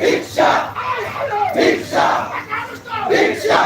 ভিক্ষা ভিক্ষা ভিক্ষা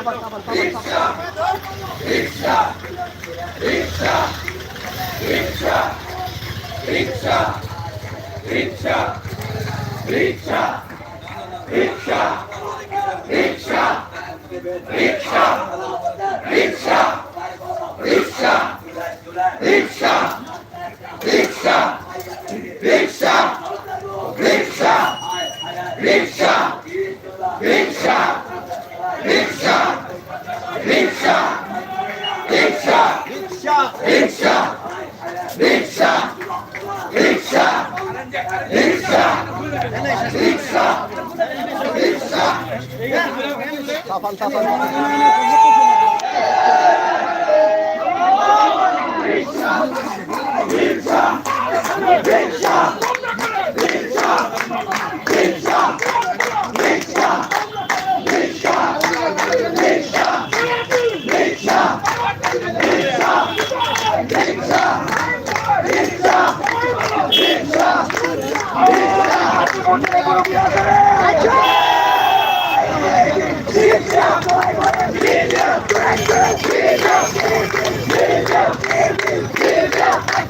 রিক্সা রিক্সা রিক্সা রিক্সা আপনারা জানেন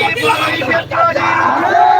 ফেব্রুয়ারি জাতীয়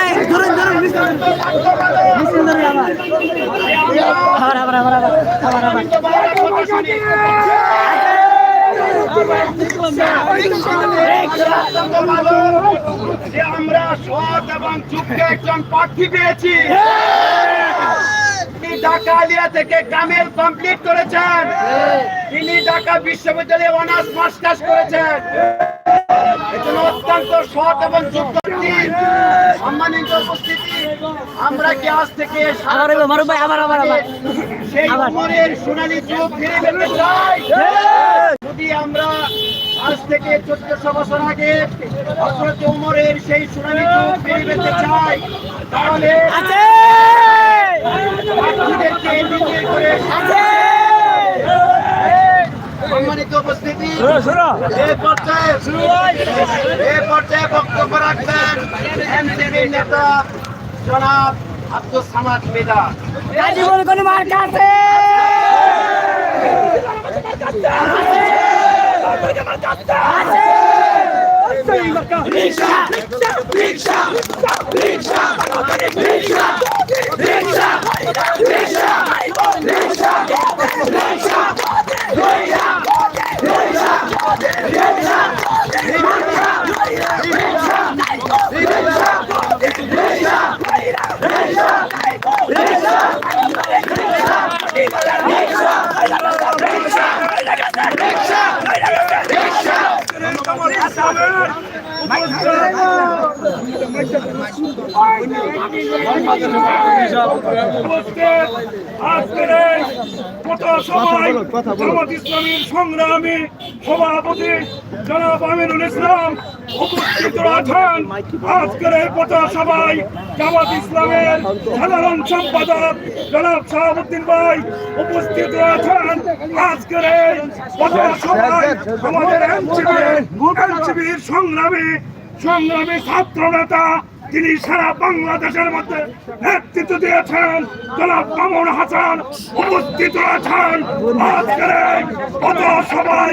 এই ধরুন ধরুন মিশন মিশন ধরুন আবার আবার আবার আবার আবার আবার আবার যে আমরা সৎ এবং যুক্ত একজন প্রার্থী পেয়েছি তিনি ঢাকা আলিয়া থেকে কামেল কমপ্লিট করেছেন তিনি ঢাকা বিশ্ববিদ্যালয়ে অনার্স মাস্টার্স করেছেন অত্যন্ত সৎ এবং সম্মানিত উপস্থিতি আমরা কি আজ থেকে আবার, আবার, আবার। সেই। উমরের সোনালী যুগ ফিরে পেতে চাই। যদি আমরা আজ থেকে চোদ্দশো বছর আগে হজরত উমরের সেই সোনালী যুগ ফিরে পেতে চাই তাহলে বাকিদেরকে বিক্রি করে সম্মানিত উপস্থিতি এই পর্যায়ে এই পর্যায়ে বক্তব্য রাখবেন নেতা জনাব আব্দুল সামাদ মেদা গাজীপুর কোন মার্কা আছে? আজকের এই কত সবাই জামাত ইসলামীর সংগ্রামী সভাপতি জনাব আমিনুল ইসলাম আছেন আজকের এই কত সবাই জামাত ইসলামের সাধারণ সম্পাদক জনাব শাহাবুদ্দিন ভাই উপস্থিত আছেন আজকের এই কত সবাই আমাদের এনসিবির সংগ্রামী সংগ্রামী ছাত্র নেতা, তিনি সারা বাংলাদেশের মধ্যে নেতৃত্ব দিয়েছেন। জনাব মামুন হাসান উপস্থিত আছেন আজকের এই কত সবাই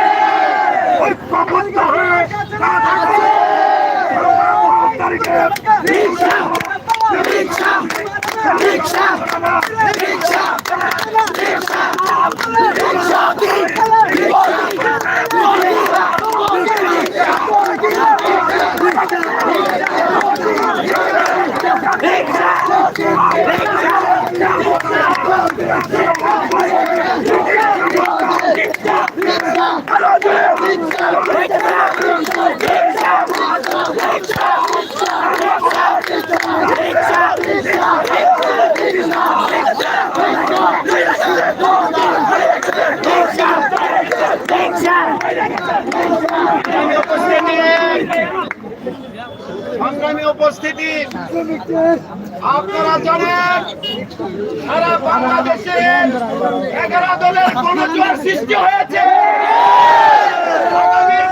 সংসদীয় হতে যাচ্ছে। ছাত্র বন্ধুরা আমার, আপনারা আমাকে ঐক্যবদ্ধ হয়ে কাজ করুন। পনেরো তারিখে সংগ্রামী উপস্থিতি সংগ্রামী উপস্থিতি, আপনারা জানেন, সারা বাংলাদেশে এগারো দলের গণজোয়ার সৃষ্টি হয়েছে।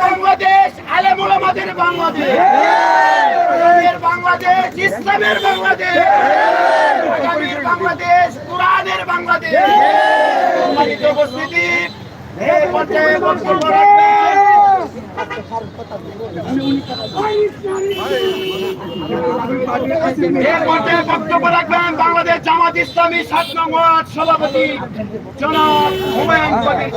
বাংলাদেশ আলেমুল আমাদের বাংলাদেশ। বাংলাদেশ ইসলামের বাংলাদেশ। বাংলাদেশ কোরআনের বাংলাদেশ। উপস্থিতি, এই পর্যায়ে বক্তব্য রাখবেন। বাংলাদেশ জামাত ইসলামী সাত নম্বর সভাপতি জনাব হুমায়ুন কবির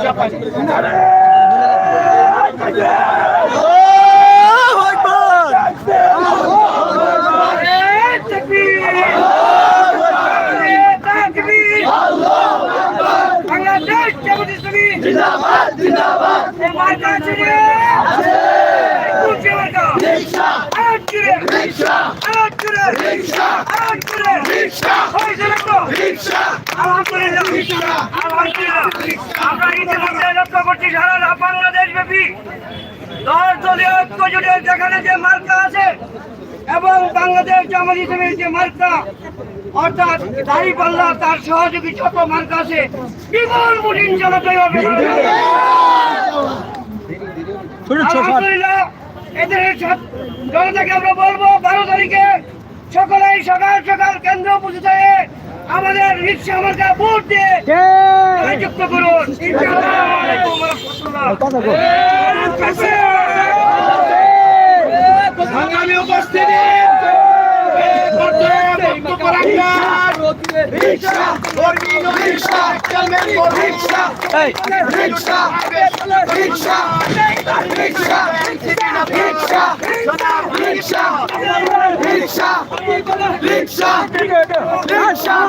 বাংলাদেশ জামাত ইসলামী জিন্দাবাদ জিন্দাবাদ এই মার্কা আছে রে আছে কুচি মার্কা রিকশা আট জুড়ে রিকশা আট তো রিকশা আলহামদুলিল্লাহ রিকশা আলহামদুলিল্লাহ আমরা ইতিমধ্যে লক্ষ্য করছি সারা বাংলাদেশ ব্যাপী দশ দলীয় ঐক্য জোটের যেখানে যে মার্কা আছে এবং বাংলাদেশ জামাত ইসলামের যে মার্কা অর্থাৎ দাঁড়িপাল্লা তার সহযোগী যত মার্কা আছে বিপুল মুঠিন জনতাই হবে আলহামদুলিল্লাহ এদের জনতাকে আমরা বলব বারো তারিখে সকলেই সকাল সকাল কেন্দ্র পুজোতে আমাদের রিক্সা আমাকে ভোট দিয়ে যুক্ত করুন আগামী উপস্থিতি বক্তব্য কথা কো সংগ্রামী উপস্থিতি এই পর্যায়ে বক্তব্য রাখবেন কর্মী নবীন চেয়ারম্যান রিক্সা রিক্সা রিক্সা রিক্সা রিক্সা রিক্সা রিক্সা রিক্সা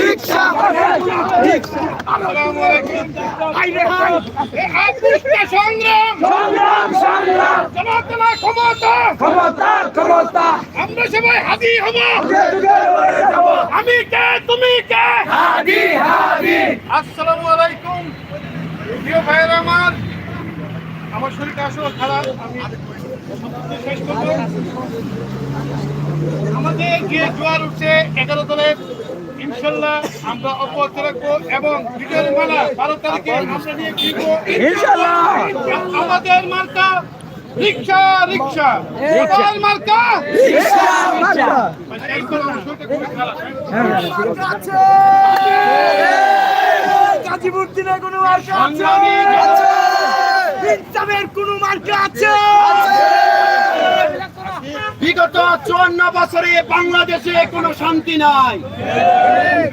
রিক্সা রিক্সা। আসসালামু আলাইকুম আইরে হাই। আপনিটা সংগ্রাম সংগ্রাম। সংগ্রাম ক্ষমতা। ক্ষমতা ক্ষমতা। আমরা সবাই হাদি হব। আমি কে তুমি কে? হাদি হাদি। আসসালামু আলাইকুম। প্রিয় ভাইয়ের আমার আমার শরীরটা আসলে খারাপ। আমি শেষ করব। আমাদের যে জোয়ার উঠছে এগারো দলের ইনশাল্লাহ আমরা অব্যাহত রাখব এবং বিজয়ের মালা বারো তারিখে আমরা নিয়ে ফিরবো। আমাদের মার্কা রিক্সা রিক্সা। মার্কা। গাজীপুর দিনে কোনো মার্কা আছে। ইনসামের কোনো মার্কা আছে? বিগত চুয়ান্ন বছরে বাংলাদেশে কোনো শান্তি নাই।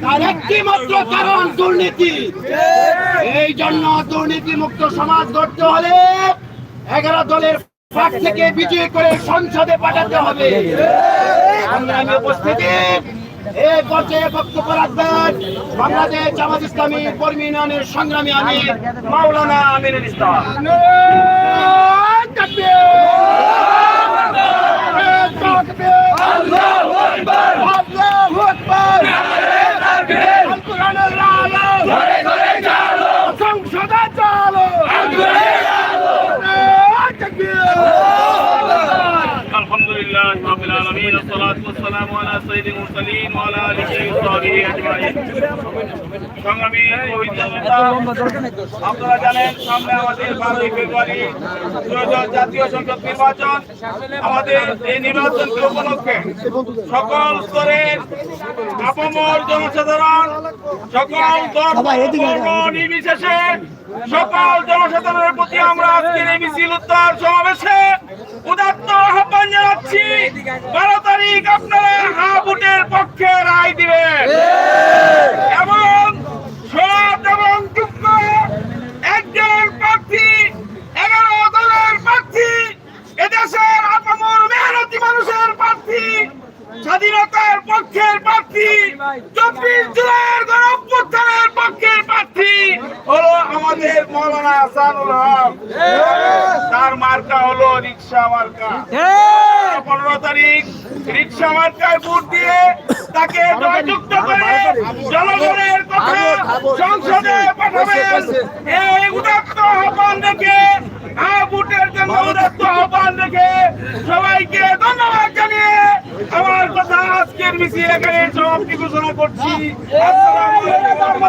তার একটি মাত্র কারণ দুর্নীতি। এই জন্য দুর্নীতি মুক্ত সমাজ গড়তে হলে এগারো দলের ফাঁক থেকে বিজয় করে সংসদে পাঠাতে হবে। সংগ্রামী উপস্থিতি এই পর্যায়ে বক্তব্য রাখবেন বাংলাদেশ জামাত ইসলামী কর্মী ইউনিয়নের সংগ্রামী আমির মাওলানা আমিরুল ইসলাম। আল্লাহু لله رب العالمين والصلاة والسلام على سيد المرسلين وعلى آله وصحبه أجمعين সংগ্রামী পবিত্র জনতা, আপনারা জানেন সামনে আমাদের বারোই ফেব্রুয়ারি ত্রয়োদশ জাতীয় সংসদ নির্বাচন আমাদের এই নির্বাচনকে উপলক্ষে সকল স্তরের আপামর জনসাধারণ সকল দল বর্ণ নির্বিশেষে সকল জনসাধারণের প্রতি আমরা আজকের এই মিছিল উত্তর সমাবেশে উদাত্ত আহ্বান জানাচ্ছি। বারো তারিখ আপনারা হা ভোটের পক্ষে রায় দিবেন। এবং সৎ এবং একজন প্রার্থী, এগারো দলের প্রার্থী, এদেশের মানুষের প্রার্থী, স্বাধীনতার পক্ষের প্রার্থী, চব্বিশ জুলাইয়ের প্রার্থী হলো আমাদের মৌলানা আসানুল হক। তার মার্কা হলো রিক্সা মার্কা। পনেরো তারিখ রিক্সা মার্কায় ভোট দিয়ে তাকে জয়যুক্ত করে জনগণের কথা সংসদে পাঠাবেন। এই উদাত্ত আহ্বান হ্যাঁ ভোটের জন্য উদাত্ত আহ্বান রেখে সবাইকে ধন্যবাদ জানিয়ে আমার কথা আজকের মিছিল এখানে সমাপ্তি ঘোষণা করছি। আসসালামু আলাইকুম।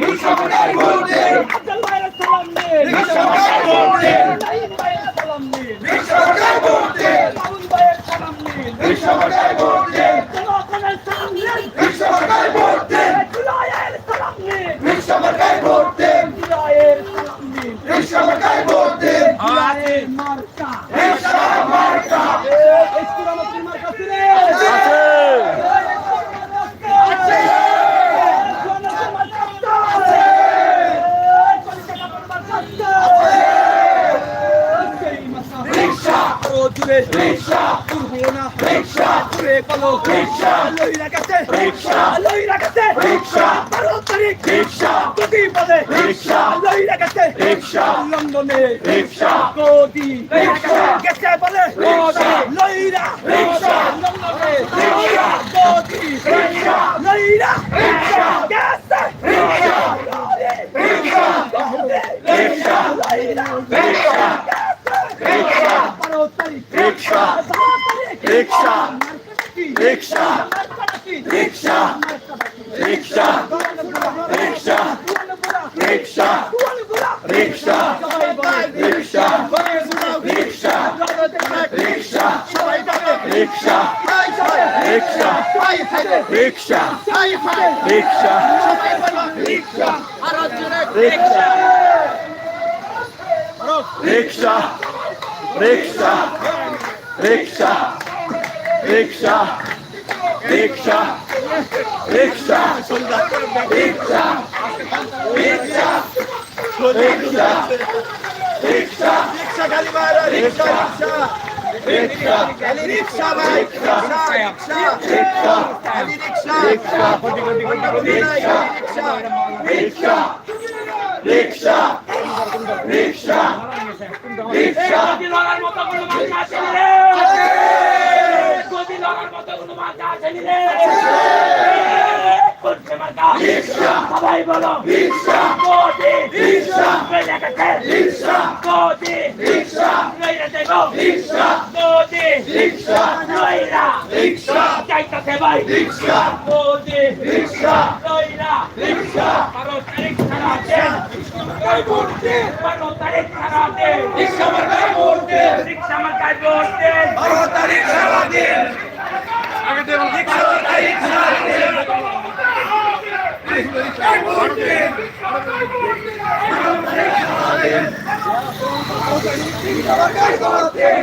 হিংসাপনার বিরুদ্ধে আব্দুল ভাইয়ের সালাম নিয়ে হিংসাপনার বিরুদ্ধে তাইব রিক্সা। লইরা কাছে রিক্সা। লইরা কাছে রিক্সা। বারো তারিখ রিক্সা। প্রতিপদে রিক্সা। লইরা কাছে রিক্সা। লন্ডনে রিক্সা। কোটি রিক্সা। গেছে বলে। রিক্সা। লইরা। রিক্সা। লন্ডনে রিক্সা। কোটি রিক্সা। লইরা। রিক্সা। রিক্সা রিক্সা রিক্সা রিক্সা রিক্সা রিক্সা রিক্সা রিক্সা রিক্সা রিক্সা রিক্সা রিক্সা রিক্সা মারা রিক্সা রিক্সা সবাই বলো রিক্সা কোটি রিক্সা রিক্সা কোটি রিক্সা রিক্সা রিক্সা নয়রা রিক্সা। চাইতাছে ভাই। রিক্সা। মোদি। রিক্সা। নয়রা। রিক্সা। বারো তারিখ ছাড়া দেন মার্কায় ভোট দেন বারো তারিখ ছাড়া দেন রিক্সা মার্কায় ভোট দেন রিক্সা মার্কায় ভোট দেন বারো তারিখ ছাড়া দেন আগে দেন বারো তারিখ ছাড়া দেন মার্কায় ভোট দেন মার্কায় ভোট দেন মার্কায় ভোট দেন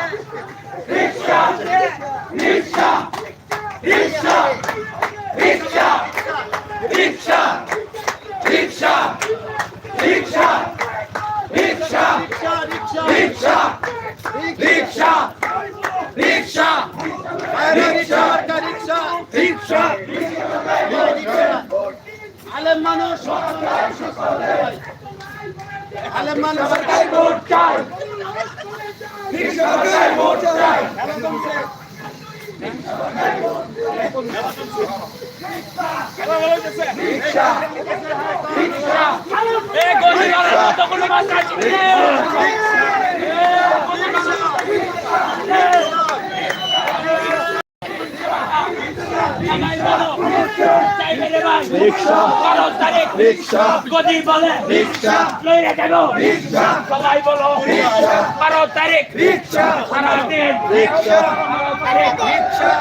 রিক্সা বারো তারিখ রিক্সা গদি বলে রিক্সা লইরা দেব সবাই বলো বারো তারিখ সারা দিন রিক্সা বারো তারিখ রিক্সা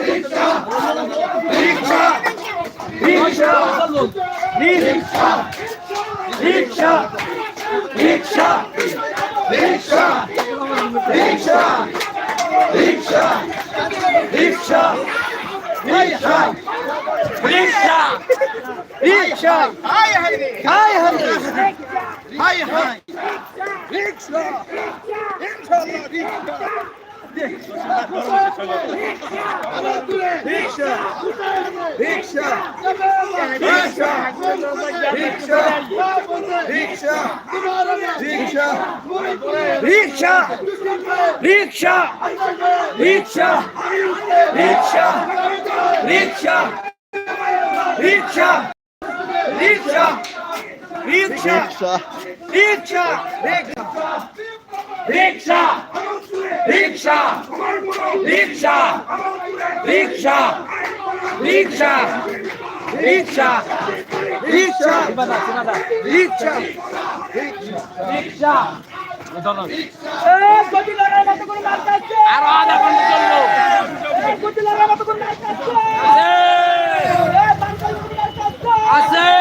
রিক্সা রিক্সা রিক্সা রিক্সা রিক্সা রিক্সা রিক্সা রিক্সা হাই হাই হাই হাই হাই হাই রিক্সা রিক্সা রিক্সা রিক্সা রিক্সা রিক্সা রিক্সা রিক্সা রিক্সা রিক্সা রিক্সা রিক্সা রিক্সা রিক্সা রিক্সা রিক্সা রিক্সা রিক্সা রিক্সা রিক্সা রিক্সা রিক্সা রিক্সা। আরও আধা ঘণ্টা চলল। আছে।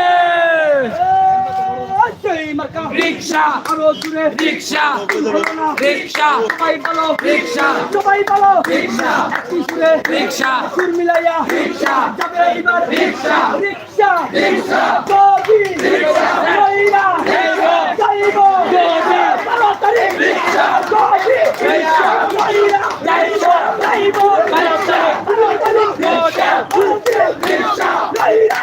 রিক্সা রিক্সা রিক্সা। রিক্সা সবাই বলো রিক্সা। সুর মিলাইয়া রিক্সা। যাবে এইবার রিক্সা। রিক্সা। রিক্সা। গদি রিক্সা। রইরা যাইব যাইব গদি তাড়াতাড়ি রিক্সা। গদি রিক্সা। রইরা যাইব যাইব তাড়াতাড়ি। তাড়াতাড়ি গদি গদি রিক্সা। রইরা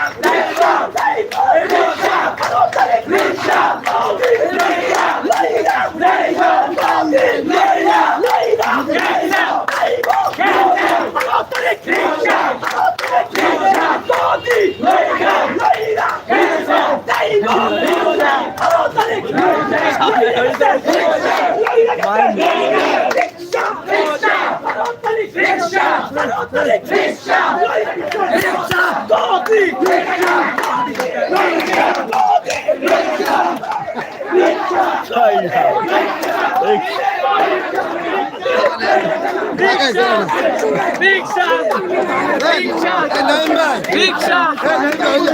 ইনশাআল্লাহ Big shot! Big shot! Big shot! Big shot!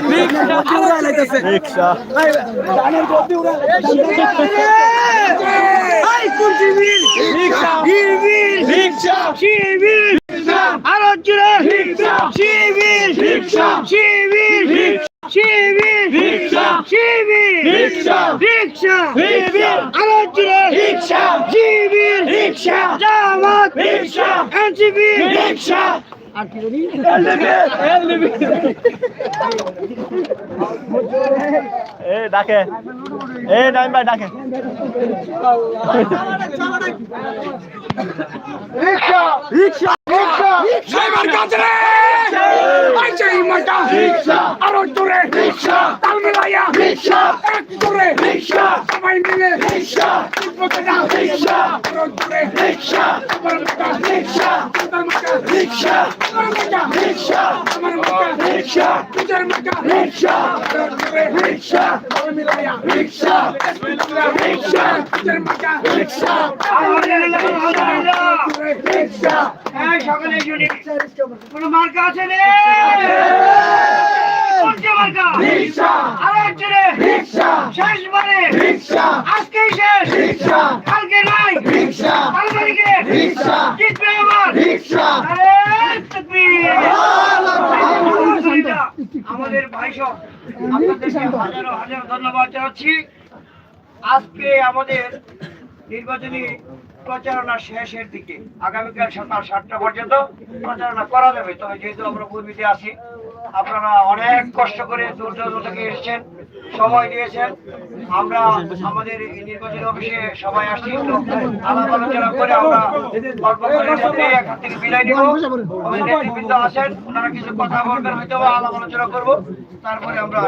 Big shot! Big shot! Ay Kuntibir! Big shot! Kibir! Big shot! Kibir! Arot Güler! Big shot! Kibir! Big shot! Kibir! Big shot! Kibir! Big shot! Kibir! Big shot! Big shot! Kibir! Arot রিক্সা শিবির রিক্সা জামাত রিক্সা NCP রিক্সা এ ডাকে। এ নাইম ভাই ডাকে। রিক্সা রিক্সা রিক্সা। Driver আরও মিলে। রিক্সা। রিক্সা। আরও দূরে রিক্সা রিক্সা রিক্সা রিক্সা রিক্সা রিক্সা রিক্সা রিক্সা রিক্সা। সকালে মার্কা আছে রে শেষ কালকে নাই। জিতবে আমাদের ভাই সব আপনাদেরকে হাজারো হাজারো ধন্যবাদ জানাচ্ছি। আজকে আমাদের নির্বাচনী প্রচারণা শেষের দিকে আগামীকাল সকাল সাতটা পর্যন্ত প্রচারণা করা যাবে। তবে যেহেতু আমরা পূর্বীতে আছি আপনারা অনেক কষ্ট করে দূর দূর থেকে এসেছেন, সময় দিয়েছেন। আমরা আমাদের নির্বাচন অফিসে সবাই আসছি আলাপ আলোচনা করে আমরা এখান থেকে বিদায় নিব। আছেন, ওনারা কিছু কথা বলবেন হয়তো আলাপ আলোচনা করব। তারপরে আমরা